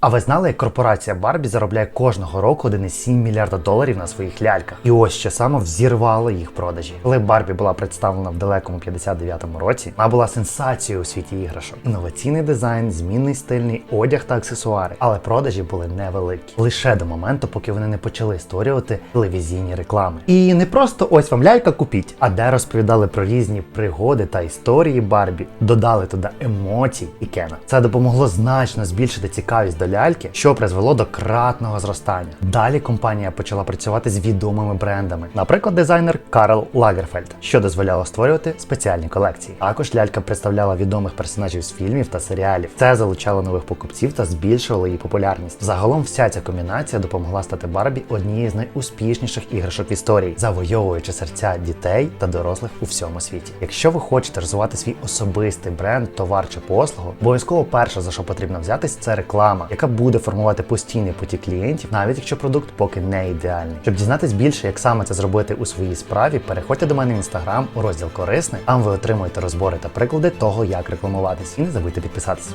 А ви знали, як корпорація Барбі заробляє кожного року 1,7 мільярда доларів на своїх ляльках? І ось що саме взірвало їх продажі. Коли Барбі була представлена в далекому 59-му році, вона була сенсацією у світі іграшок. Інноваційний дизайн, змінний стильний одяг та аксесуари, але продажі були невеликі. Лише до моменту, поки вони не почали створювати телевізійні реклами. І не просто ось вам лялька купіть, а де розповідали про різні пригоди та історії Барбі, додали туди емоцій і Кена. Це допомогло значно збільшити цікавість до ляльки, що призвело до кратного зростання. Далі компанія почала працювати з відомими брендами, наприклад, дизайнер Карл Лагерфельд, що дозволяло створювати спеціальні колекції. Також лялька представляла відомих персонажів з фільмів та серіалів. Це залучало нових покупців та збільшувало її популярність. Загалом вся ця комбінація допомогла стати Барбі однією з найуспішніших іграшок в історії, завойовуючи серця дітей та дорослих у всьому світі. Якщо ви хочете розвивати свій особистий бренд, товар чи послугу, обов'язково перше за що потрібно взятись, це реклама, яка буде формувати постійний потік клієнтів, навіть якщо продукт поки не ідеальний. Щоб дізнатись більше, як саме це зробити у своїй справі, переходьте до мене в інстаграм у розділ корисне. Там ви отримуєте розбори та приклади того, як рекламуватись. І не забудьте підписатися.